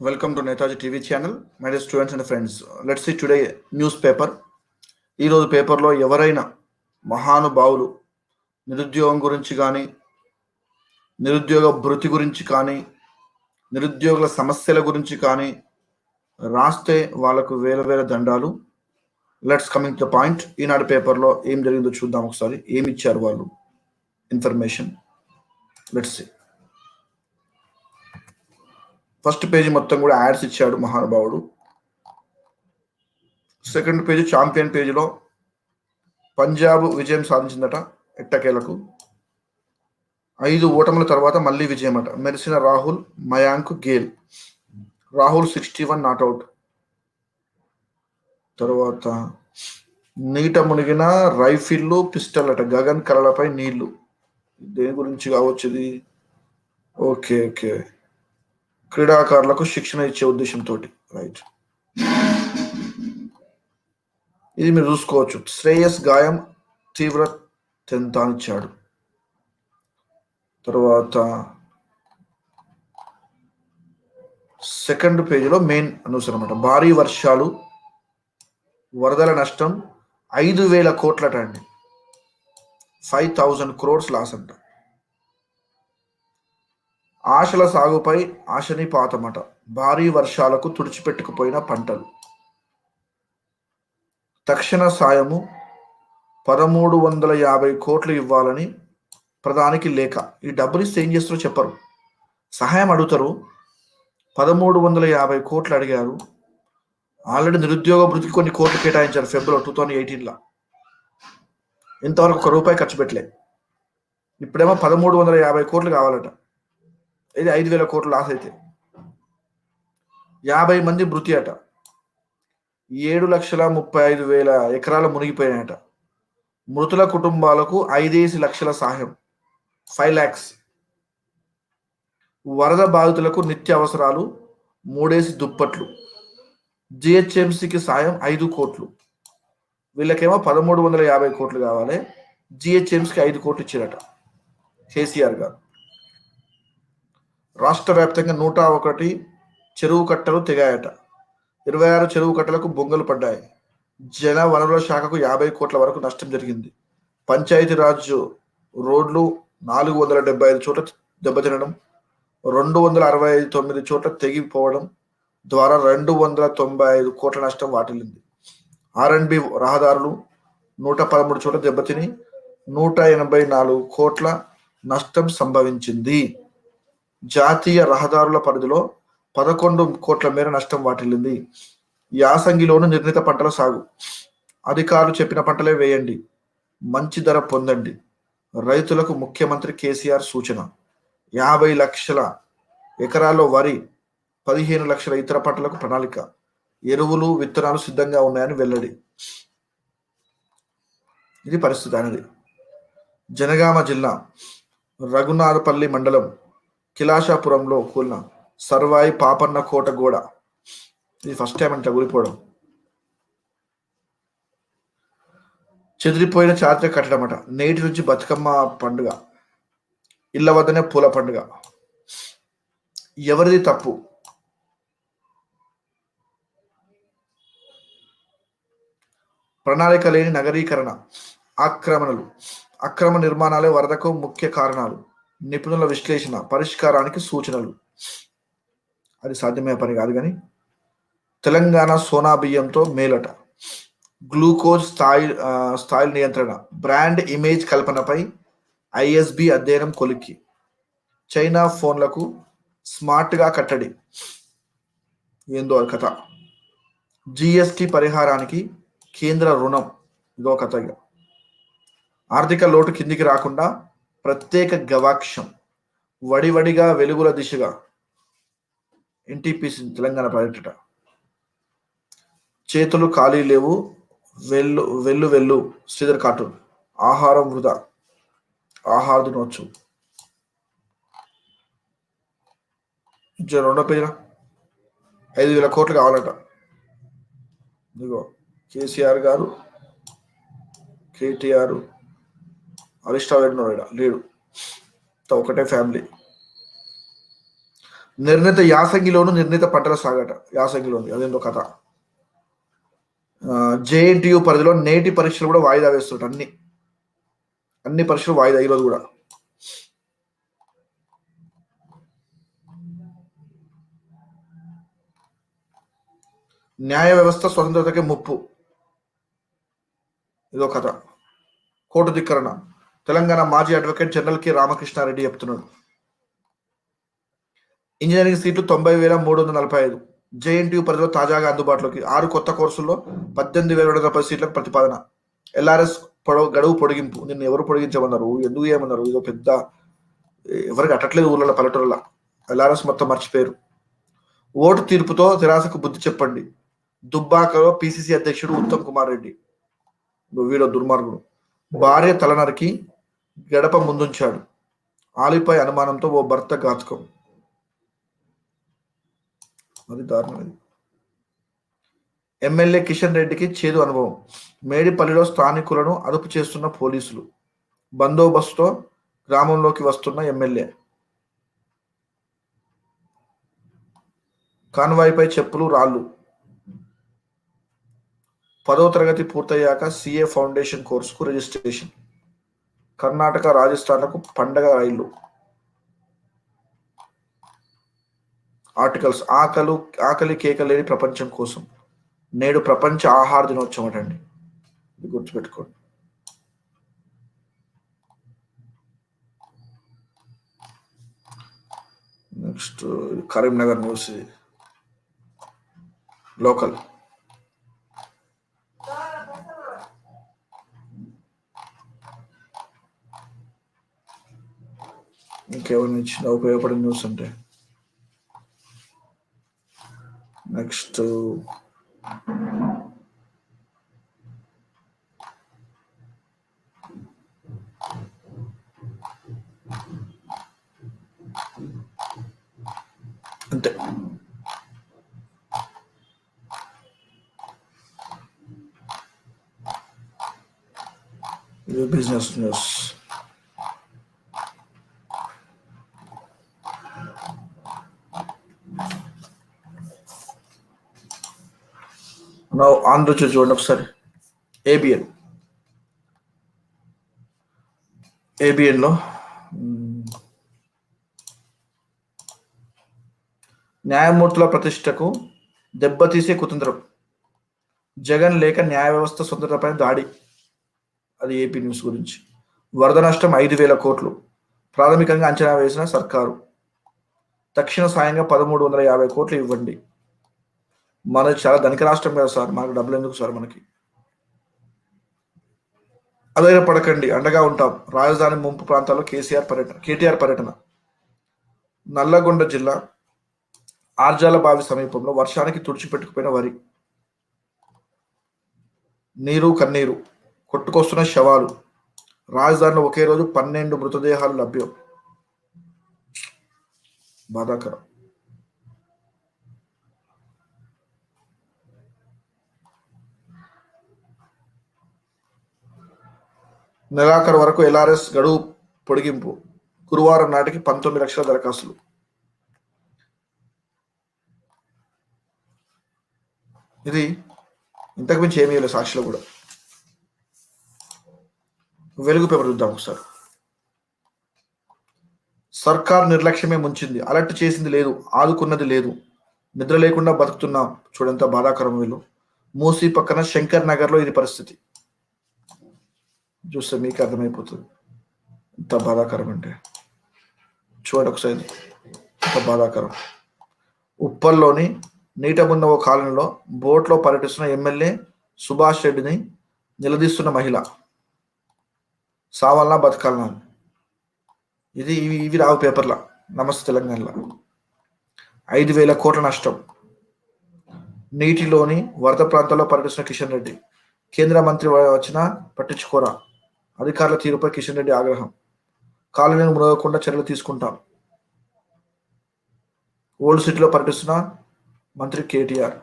Welcome to Netaji TV channel my dear students and friends let's see today news paper ఈరోజు పేపర్లో ఎవరైనా మహానుభావులు నిరుద్యోగం గురించి కానీ నిరుద్యోగ భృతి గురించి కానీ నిరుద్యోగుల సమస్యల గురించి కానీ రాస్తే వాళ్ళకు వేల వేల దండాలు. Let's coming to point Eenadu పేపర్లో ఏం జరిగిందో చూద్దాం ఒకసారి. ఏమి ఇచ్చారు వాళ్ళు? Information let's see first page మొత్తం కూడా యాడ్స్ ఇచ్చాడు మహానుభావుడు. సెకండ్ పేజీ ఛాంపియన్ పేజీలో పంజాబ్ విజయం సాధించిందట ఎట్టకేలకు. ఐదు ఓటముల తర్వాత మళ్ళీ విజయం అట మెరిసిన Rahul Mayank Gayle. Rahul sixty one not out తర్వాత నీట మునిగిన రైఫిల్లు పిస్టల్ అట గగన్ కలలపై నీళ్ళు. దేని గురించి కావచ్చు ఇది? Okay okay. క్రీడాకారులకు శిక్షణ ఇచ్చే ఉద్దేశంతో రైట్ ఇది మీరు చూసుకోవచ్చు. శ్రేయస్ గాయం తీవ్ర తెంతానిచ్చాడు. తర్వాత సెకండ్ పేజీలో మెయిన్ న్యూస్ అనమాట భారీ వర్షాలు వరదల నష్టం ఐదు వేల కోట్లట అండి. ఫైవ్ థౌజండ్ క్రోడ్స్ లాస్ అంటారు ఆశల సాగుపై ఆశని పాతమట భారీ వర్షాలకు తుడిచిపెట్టుకుపోయిన పంటలు. తక్షణ సాయము పదమూడు వందల యాభై కోట్లు ఇవ్వాలని ప్రధానికి లేఖ. ఈ డబ్బులు ఇస్తే ఏం చేస్తారో చెప్పరు. సహాయం అడుగుతారు. పదమూడు వందల యాభై కోట్లు అడిగారు. ఆల్రెడీ నిరుద్యోగ వృత్తికి కొన్ని కోట్లు కేటాయించారు ఫిబ్రవరి టూ థౌజండ్ ఎయిటీన్లో. ఇంతవరకు ఒక రూపాయి ఖర్చు పెట్టలే. ఇప్పుడేమో పదమూడు వందల యాభై కోట్లు కావాలట. ఇది ఐదు వేల కోట్లు లాస్ అయితే. యాభై మంది మృతి అట. ఏడు లక్షల ముప్పై ఐదు వేల ఎకరాలు మునిగిపోయినాయట. మృతుల కుటుంబాలకు ఐదేసి లక్షల సహాయం. ఫైవ్ ల్యాక్స్. వరద బాధితులకు నిత్య అవసరాలు మూడేసి దుప్పట్లు. జిహెచ్ఎంసికి సాయం ఐదు కోట్లు. వీళ్ళకేమో పదమూడు వందల యాభై కోట్లు కావాలి. జిహెచ్ఎంసికి ఐదు కోట్లు ఇచ్చారట. కేసీఆర్ గారు. రాష్ట్ర వ్యాప్తంగా నూట ఒకటి చెరువు కట్టలు తెగాయట ఇరవై ఆరు చెరువు కట్టలకు బొంగలు పడ్డాయి. జల వనరుల శాఖకు యాభై కోట్ల వరకు నష్టం జరిగింది. పంచాయతీరాజ్ రోడ్లు నాలుగు వందల డెబ్బై ఐదు చోట్ల దెబ్బతినడం రెండు వందల అరవై ఐదు తొమ్మిది చోట్ల తెగిపోవడం ద్వారా రెండు వందల తొంభై ఐదు కోట్ల నష్టం వాటిల్లింది. ఆర్ఎండ్బి రహదారులు నూట పదమూడు చోట్ల దెబ్బతిని నూట ఎనభై నాలుగు కోట్ల నష్టం సంభవించింది. జాతీయ రహదారుల పరిధిలో పదకొండు కోట్ల మేర నష్టం వాటిల్లింది. యాసంగిలోను నిర్ణీత పంటల సాగు. అధికారులు చెప్పిన పంటలే వేయండి. మంచి ధర పొందండి. రైతులకు ముఖ్యమంత్రి కేసీఆర్ సూచన. యాభై లక్షల ఎకరాల్లో వరి పదిహేను లక్షల ఇతర పంటలకు ప్రణాళిక. ఎరువులు విత్తనాలు సిద్ధంగా ఉన్నాయని వెల్లడి. ఇది పరిస్థితి అనేది జనగామ జిల్లా రఘునాథపల్లి మండలం కిలాషాపురంలో కూలిన సర్వాయి పాపన్న కోట గోడ. ఇది ఫస్ట్ టైం అంటే కూలిపోవడం చెదిరిపోయిన చారిత్రక కట్టడం అట. నేటి నుంచి బతుకమ్మ పండుగ. ఇళ్ళ వద్దనే పూల పండుగ. ఎవరిది తప్పు? ప్రణాళిక లేని నగరీకరణ. ఆక్రమణలు. అక్రమ నిర్మాణాలే వరదకు ముఖ్య కారణాలు. నిపుణుల విశ్లేషణ పరిష్కారానికి సూచనలు. అది సాధ్యమయ్యే పని కాదు కానీ తెలంగాణ సోనా బియ్యంతో మేలట. గ్లూకోజ్ స్థాయి స్థాయి నియంత్రణ బ్రాండ్ ఇమేజ్ కల్పనపై ఐఎస్బి అధ్యయనం కొలిక్కి. చైనా ఫోన్లకు స్మార్ట్గా కట్టడి. ఏందో కథ. జిఎస్టి పరిహారానికి కేంద్ర రుణం. ఇదో కథ ఆర్థిక లోటు కిందికి రాకుండా ప్రత్యేక గవాక్షం వడివడిగా వెలుగుల దిశగా. ఎన్టీపీసీ తెలంగాణ పర్యటన. చేతులు ఖాళీ లేవు వెళ్ళు వెళ్ళు వెళ్ళు శ్రీధర్ కార్టూన్. ఆహారం వృధా. ఆహార దినోత్సవం. రెండో పేజీన? ఐదు వేల కోట్లు కావాలట. ఇదిగో కేసీఆర్ గారు కేటీఆర్ హరీష్ రావు లేడు. లేడు ఒకటే ఫ్యామిలీ నిర్ణీత యాసంగిలోను నిర్ణీత పంటల సాగట. యాసంగిలోను అదేందో కథ. జేఎన్టీయు పరిధిలో నేటి పరీక్షలు కూడా వాయిదా వేస్తుంటారు అన్ని. అన్ని పరీక్షలు వాయిదా ఈరోజు కూడా. న్యాయ వ్యవస్థ స్వతంత్రతకి ముప్పు. ఇదో కథ. కోర్టు ధిక్కరణ. తెలంగాణ మాజీ అడ్వకేట్ జనరల్ కె రామకృష్ణారెడ్డి చెప్తున్నాడు. ఇంజనీరింగ్ సీట్లు తొంభై వేల మూడు వందల నలభై ఐదు. జేఎన్టీయూ పరిధిలో తాజాగా అందుబాటులోకి ఆరు కొత్త కోర్సుల్లో పద్దెనిమిది వేల రెండు వందల పది సీట్లకు ప్రతిపాదన. ఎల్ఆర్ఎస్ పొడవు గడువు పొడిగింపు. నిన్ను ఎవరు పొడిగించమన్నారు? ఎందుకు ఏమన్నారు? ఇదో పెద్ద ఎవరికి అట్టట్లేదు ఊళ్ళలో పల్లెటూరులో ఎల్ఆర్ఎస్ మొత్తం మర్చిపోయారు. ఓటు తీర్పుతో తెరాసకు బుద్ధి చెప్పండి. దుబ్బాకలో పిసిసి అధ్యక్షుడు ఉత్తమ్ కుమార్ రెడ్డి. వీడో దుర్మార్గుడు. భార్య తలనరికి గడప ముందుంచాడు. ఆలిపై అనుమానంతో ఓ భర్త ఘాతుకం అది దారుణమైంది ఎమ్మెల్యే కిషన్ రెడ్డికి చేదు అనుభవం. మేడిపల్లిలో స్థానికులను అదుపు చేస్తున్న పోలీసులు. బందోబస్తుతో గ్రామంలోకి వస్తున్న ఎమ్మెల్యే. కాన్వాయ్పై చెప్పులు రాళ్ళు. పదో తరగతి పూర్తయ్యాక సిఏ ఫౌండేషన్ కోర్సుకు రిజిస్ట్రేషన్. కర్ణాటక రాజస్థాన్లకు పండగ రైళ్ళు. ఆర్టికల్స్. ఆకలు ఆకలి కేక లేని ప్రపంచం కోసం. నేడు ప్రపంచ ఆహార దినోత్సవం అటండి ఇది గుర్తుపెట్టుకోండి. Next Karimnagar news. లోకల్. ఇంకేమైనా ఇచ్చిన ఉపయోగపడిన న్యూస్ అంటే? నెక్స్ట్. అంతే. ఇది బిజినెస్ న్యూస్ నా ఆంధ్రజ్యోతి చూడండి ఒకసారి. ఏబిఎన్ ఏబిఎన్లో న్యాయమూర్తుల ప్రతిష్టకు దెబ్బతీసే కుతంత్రం. జగన్ లేక న్యాయ వ్యవస్థ స్వతంత్రపై దాడి. అది ఏపీ న్యూస్ గురించి. వరద నష్టం ఐదు వేల కోట్లు. ప్రాథమికంగా అంచనా వేసిన సర్కారు. తక్షణ సాయంగా పదమూడు వందల యాభై కోట్లు ఇవ్వండి. మనది చాలా ధనిక రాష్ట్రం కదా సార్ మనకు డబ్బులు ఎందుకు సార్ మనకి? అదే పడకండి అండగా ఉంటాం. రాజధాని ముంపు ప్రాంతాల్లో కేసీఆర్ పర్యటన కేటీఆర్ పర్యటన. నల్లగొండ జిల్లా ఆర్జాల బావి సమీపంలో వర్షానికి తుడిచిపెట్టుకుపోయిన వరి. నీరు కన్నీరు కొట్టుకొస్తున్న శవాలు. రాజధానిలో ఒకే రోజు పన్నెండు మృతదేహాలు లభ్యం. బాధాకరం. నెలాఖరు వరకు ఎల్ఆర్ఎస్ గడువు పొడిగింపు. గురువారం నాటికి పంతొమ్మిది లక్షల దరఖాస్తులు. ఇది ఇంతకు మించి ఏమీ లేదు సాక్షిలో కూడా. వెలుగు పేపర్ చూద్దాం ఒకసారి. సర్కార్ నిర్లక్ష్యమే ముంచింది. అలర్ట్ చేసింది లేదు ఆదుకున్నది లేదు. నిద్ర లేకుండా బతుకుతున్నాం. చూడంత బాధాకరం వీళ్ళు. మూసీ పక్కన శంకర్ నగర్లో ఇది పరిస్థితి. చూస్తే మీకు అర్థమైపోతుంది ఎంత బాధాకరం అంటే చూడండి ఒకసారి ఎంత బాధాకరం ఉప్పల్లోని నీటమున్న ఓ కాలనీలో బోట్లో పర్యటిస్తున్న ఎమ్మెల్యే సుభాష్ రెడ్డిని నిలదీస్తున్న మహిళ సావాలనా బతకాలనా ఇది ఇవి ఇవి రావు పేపర్ల నమస్తే తెలంగాణలో ఐదు వేల కోట్ల నష్టం నీటిలోని వరద ప్రాంతాల్లో పర్యటిస్తున్న కిషన్ రెడ్డి కేంద్ర మంత్రి వచ్చినా పట్టించుకోరా అధికారుల తీరుపై కిషన్ రెడ్డి ఆగ్రహం. కాలనీలు మునగకుండా చర్యలు తీసుకుంటాం. ఓల్డ్ సిటీలో పర్యటిస్తున్న మంత్రి కేటీఆర్.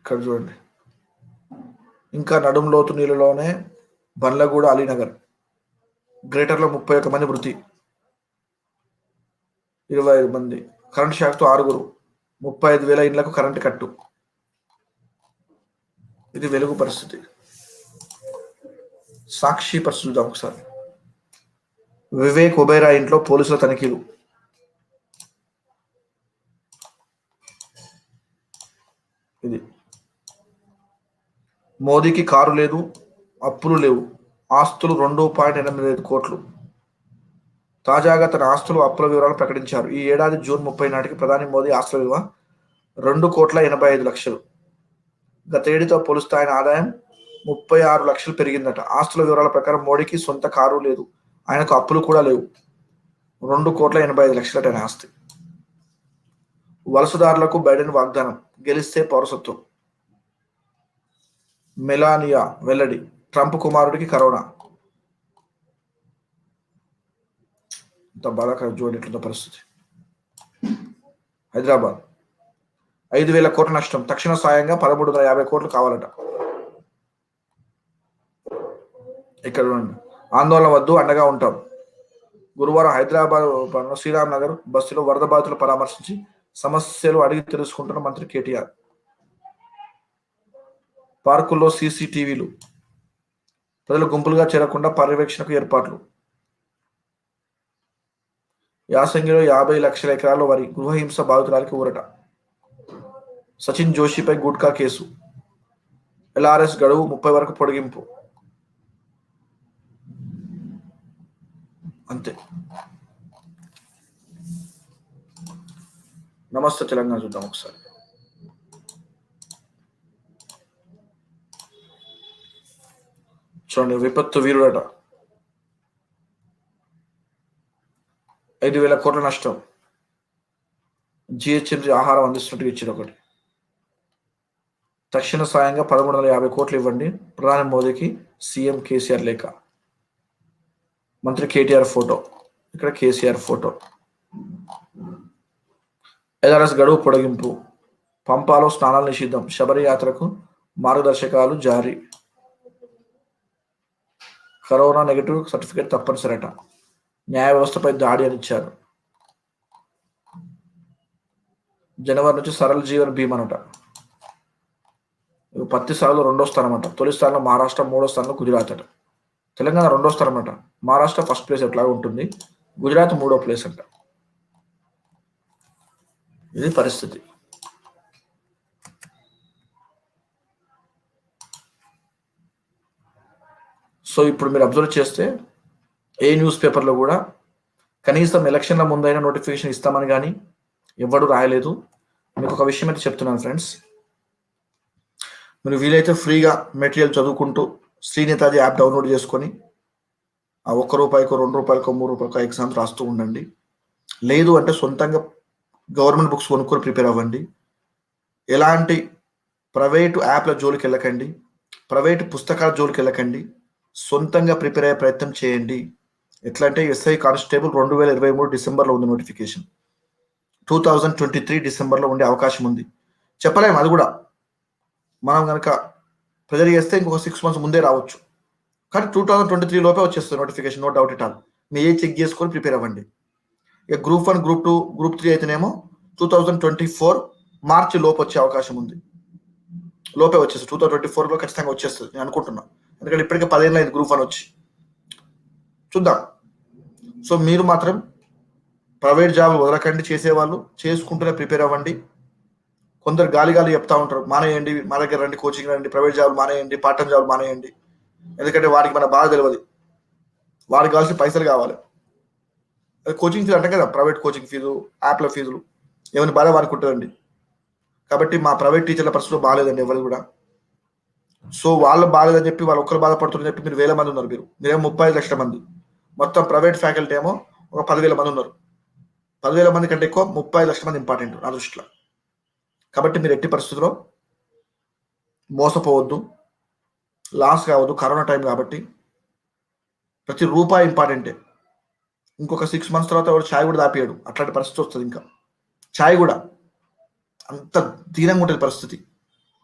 ఇక్కడ చూడండి. ఇంకా నడుం లోతు నీళ్ళలోనే బండ్లగూడ అలీనగర్. గ్రేటర్లో ముప్పై ఒక్క మంది మృతి. ఇరవై ఐదు మంది. కరెంట్ షాక్తో ఆరుగురు. ముప్పై ఐదు వేల ఇండ్లకు కరెంటు కట్టు. ఇది వెలుగు పరిస్థితి. సాక్షి పరిస్థితి చూద్దాం ఒకసారి. వివేక్ ఒబేరా ఇంట్లో పోలీసుల తనిఖీలు. ఇది. మోదీకి కారు లేదు అప్పులు లేవు. ఆస్తులు రెండు పాయింట్ ఎనిమిది ఐదు కోట్లు. తాజాగా తన ఆస్తులు అప్పుల వివరాలు ప్రకటించారు. ఈ ఏడాది జూన్ ముప్పై నాటికి ప్రధాని మోదీ ఆస్తుల విలువ రెండు కోట్ల ఎనభై ఐదు లక్షలు. గతేడితో పోలిస్తే ఆయన ఆదాయం ముప్పై ఆరు లక్షలు పెరిగిందట. ఆస్తుల వివరాల ప్రకారం మోడీకి సొంత కారు లేదు. ఆయనకు అప్పులు కూడా లేవు. రెండు కోట్ల ఎనభై ఐదు లక్షలట ఆయన ఆస్తి. వలసదారులకు బైడెన్ వాగ్దానం. గెలిస్తే పౌరసత్వం. మెలానియా వెల్లడి. ట్రంప్ కుమారుడికి కరోనా. ఇంత బాధాకర చూడట్లున్న పరిస్థితి. హైదరాబాద్. ఐదు వేల కోట్ల నష్టం. తక్షణ సాయంగా పదమూడు వందల యాభై కోట్లు కావాలట. ఇక్కడ ఆందోళన వద్దు అండగా ఉంటాం. గురువారం హైదరాబాద్ శ్రీరామ్ నగర్ బస్సులో వరద బాధితులు పరామర్శించి సమస్యలు అడిగి తెలుసుకుంటున్న మంత్రి కేటీఆర్. పార్కుల్లో సీసీటీవీలు. ప్రజలు గుంపులుగా చేరకుండా పర్యవేక్షణకు ఏర్పాట్లు. యాసంగిలో యాభై లక్షల ఎకరాల్లో వరి గృహహింస బాధితురాలికి ఊరట. Sachin జోషిపై gutka case. L R S గడువు ముప్పై వరకు పొడిగింపు. అంతే. నమస్తే తెలంగాణ చూద్దాం ఒకసారి. చూడండి విపత్తు వీరుడట. ఐదు వేల కోట్ల నష్టం. జిహెచ్ఎంసీ ఆహారం అందిస్తున్నట్టు ఇచ్చారు ఒకటి. తక్షణ సాయంగా పదమూడు వందల యాభై కోట్లు ఇవ్వండి. ప్రధాని మోదీకి సీఎం కేసీఆర్ లేఖ. మంత్రి కేటీఆర్ ఫోటో. ఇక్కడ కేసీఆర్ ఫోటో. ఎల్ఆర్ఎస్ గడువు పొడిగింపు. పంపాలో స్నానాలు నిషిద్ధం. శబరి యాత్రకు మార్గదర్శకాలు జారీ. కరోనా నెగిటివ్ సర్టిఫికేట్ తప్పనిసరిట. న్యాయ వ్యవస్థపై దాడి అని ఇచ్చారు. జనవరి నుంచి సరళ జీవన భీమా భీమనట పత్తి సాగులో రెండో స్థానం అంట తొలి స్థానంలో మహారాష్ట్ర మూడో స్థానంలో గుజరాత్ అట. తెలంగాణ రెండో స్థానం అంట మహారాష్ట్ర ఫస్ట్ ప్లేస్ ఎట్లా ఉంటుంది. గుజరాత్ మూడో ప్లేస్ అంట. ఇది పరిస్థితి. సో ఇప్పుడు మీరు అబ్జర్వ్ చేస్తే ఏ న్యూస్ పేపర్లో కూడా కనీసం ఎలక్షన్ల ముందైనా నోటిఫికేషన్ ఇస్తామని కానీ ఎవడు రాయలేదు. మీకు ఒక విషయం అయితే చెప్తున్నాను ఫ్రెండ్స్. మీరు వీలైతే ఫ్రీగా మెటీరియల్ చదువుకుంటూ శ్రీనేతాజీ యాప్ డౌన్లోడ్ చేసుకొని ఆ ఒక్క రూపాయికో రెండు రూపాయలకో మూడు రూపాయలకో ఎగ్జామ్స్ రాస్తూ ఉండండి. లేదు అంటే సొంతంగా గవర్నమెంట్ బుక్స్ కొనుక్కొని ప్రిపేర్ అవ్వండి. ఎలాంటి ప్రైవేటు యాప్ల జోలికి వెళ్ళకండి. ప్రైవేటు పుస్తకాల జోలికి వెళ్ళకండి. సొంతంగా ప్రిపేర్ అయ్యే ప్రయత్నం చేయండి. ఎట్లా అంటే ఎస్ఐ కానిస్టేబుల్ రెండు వేల ఇరవై మూడు డిసెంబర్లో ఉంది notification. Two thousand twenty three డిసెంబర్లో ఉండే అవకాశం ఉంది. చెప్పలేము అది కూడా. మనం కనుక ప్రెజర్ చేస్తే ఇంకొక సిక్స్ మంత్స్ ముందే రావచ్చు. కానీ టూ థౌజండ్ ట్వంటీ త్రీ లోపే వచ్చేస్తుంది notification no doubt it all మీ ఏ చెక్ చేసుకొని ప్రిపేర్ అవ్వండి. ఇక group one group two group three అయితేనేమో two thousand twenty four March లోపు వచ్చే అవకాశం ఉంది. లోపే వచ్చేస్తుంది. టూ థౌసండ్ ట్వంటీ ఫోర్లో ఖచ్చితంగా వచ్చేస్తుంది. నేను అనుకుంటున్నాను ఎందుకంటే ఇప్పటికే పదిహేను అయింది గ్రూప్ వన్ వచ్చి. చూద్దాం. సో మీరు మాత్రం ప్రైవేట్ జాబ్ వదలకండి చేసేవాళ్ళు చేసుకుంటూనే ప్రిపేర్ అవ్వండి. కొందరు గాలి గాలి చెప్తా ఉంటారు మానేయండి మా దగ్గర రండి కోచింగ్ రండి ప్రైవేట్ జాబ్ మానేయండి పార్ట్ టైం జాబ్ మానేయండి. ఎందుకంటే వాడికి మన బాధ తెలియదు. వాడికి కావాల్సిన పైసలు కావాలి. కోచింగ్ ఫీజు అంటే కదా ప్రైవేట్ కోచింగ్ ఫీజు యాప్ల ఫీజులు ఏమైనా బాధ వారికి ఉంటుందండి. కాబట్టి మా ప్రైవేట్ టీచర్ల పరిస్థితులు బాగాలేదండి ఎవరు కూడా. సో వాళ్ళు బాగాలేదని చెప్పి వాళ్ళు ఒక్కరు బాధపడుతున్నారని చెప్పి మీరు వేల మంది ఉన్నారు మీరు. మీరేమో ముప్పై ఐదు లక్షల మంది. మొత్తం ప్రైవేట్ ఫ్యాకల్టీ ఏమో ఒక పదివేల మంది ఉన్నారు. పదివేల మంది కంటే ఎక్కువ ముప్పై లక్షల మంది ఇంపార్టెంట్ నా దృష్టిలో. కాబట్టి మీరు ఎట్టి పరిస్థితుల్లో మోసపోవద్దు. లాస్ కావద్దు. కరోనా టైం కాబట్టి ప్రతి రూపాయి ఇంపార్టెంటే ఇంకొక సిక్స్ మంత్స్ తర్వాత వాడు ఛాయ్ కూడా దాపేయడు అట్లాంటి పరిస్థితి వస్తుంది ఇంకా. ఛాయ్ కూడా అంత దీనంగా ఉంటుంది పరిస్థితి.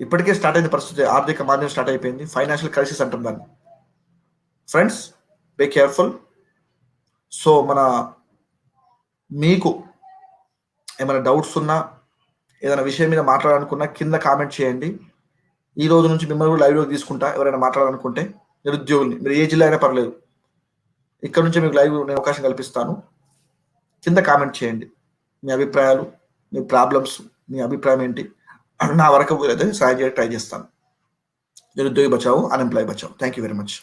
ఇప్పటికే స్టార్ట్ అయిన పరిస్థితి. ఆర్థిక మాంద్యం స్టార్ట్ అయిపోయింది. ఫైనాన్షియల్ క్రైసిస్ అంటాం దాన్ని. ఫ్రెండ్స్ బీ కేర్ఫుల్ సో మన మీకు ఏమైనా డౌట్స్ ఉన్నా ఏదైనా విషయం మీద మాట్లాడాలనుకున్నా కింద కామెంట్ చేయండి. ఈ రోజు నుంచి మిమ్మల్ని కూడా లైవ్లో తీసుకుంటా ఎవరైనా మాట్లాడాలనుకుంటే. నిరుద్యోగుల్ని మీరు ఏ జిల్లా అయినా పర్లేదు. ఇక్కడ నుంచి మీకు లైవ్ నేను అవకాశం కల్పిస్తాను. కింద కామెంట్ చేయండి. మీ అభిప్రాయాలు మీ ప్రాబ్లమ్స్ మీ అభిప్రాయం ఏంటి? నా వరకు అయితే సాయం చేయడానికి ట్రై చేస్తాను. నిరుద్యోగి బచావు unemploy బచావు. Thank you very much